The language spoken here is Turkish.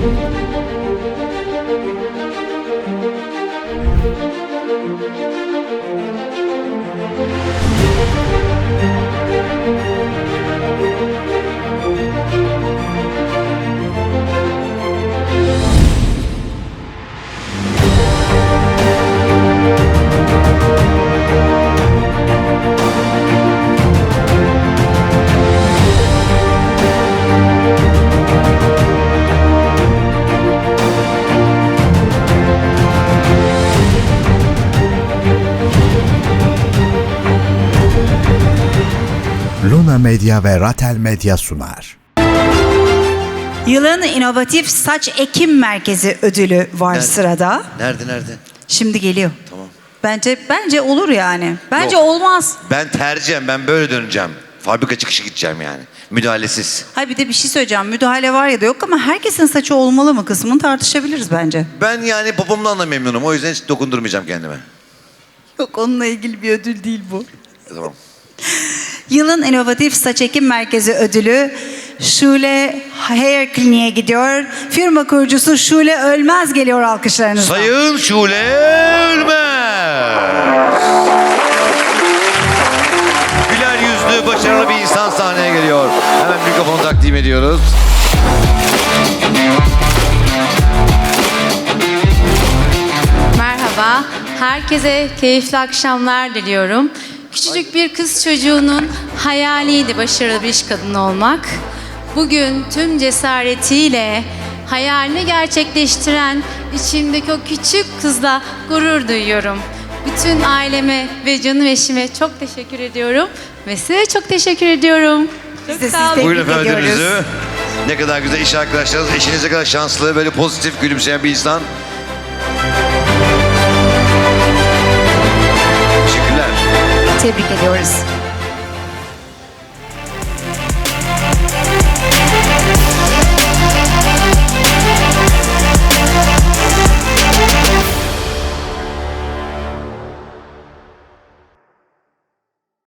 Thank you. Luna Medya ve Ratel Medya sunar. Yılın inovatif saç ekim merkezi ödülü var Nerede? sırada. Nerede nerede? Şimdi geliyor. Tamam. Bence bence olur yani. Bence Yok. olmaz. Ben tercihen ben böyle döneceğim. Fabrika çıkışı gideceğim yani. Müdahalesiz. Hayır bir de bir şey söyleyeceğim. Müdahale var ya da yok ama herkesin saçı olmalı mı kısmını tartışabiliriz bence. Ben yani popomdan da memnunum. O yüzden hiç dokundurmayacağım kendime. Yok onunla ilgili bir ödül değil bu. Tamam. Yılın inovatif saç ekim merkezi ödülü Şule Hair Clinic'e gidiyor. Firma kurucusu Şule Ölmez geliyor alkışlarınızla. Sayın Şule Ölmez. Güler yüzlü, başarılı bir insan sahneye geliyor. Hemen mikrofonu takdim ediyoruz. Merhaba, herkese keyifli akşamlar diliyorum. Küçücük bir kız çocuğunun hayaliydi başarılı bir iş kadını olmak. Bugün tüm cesaretiyle hayalini gerçekleştiren içimdeki o küçük kızla gurur duyuyorum. Bütün aileme ve canım eşime çok teşekkür ediyorum ve size çok teşekkür ediyorum. Biz de sizi olun. Buyurun Tebrik efendim ediyoruz. ödülünüzü. Ne kadar güzel iş arkadaşlarınız. Eşiniz ne kadar şanslı, böyle pozitif gülümseyen bir insan. Tebrik ediyoruz.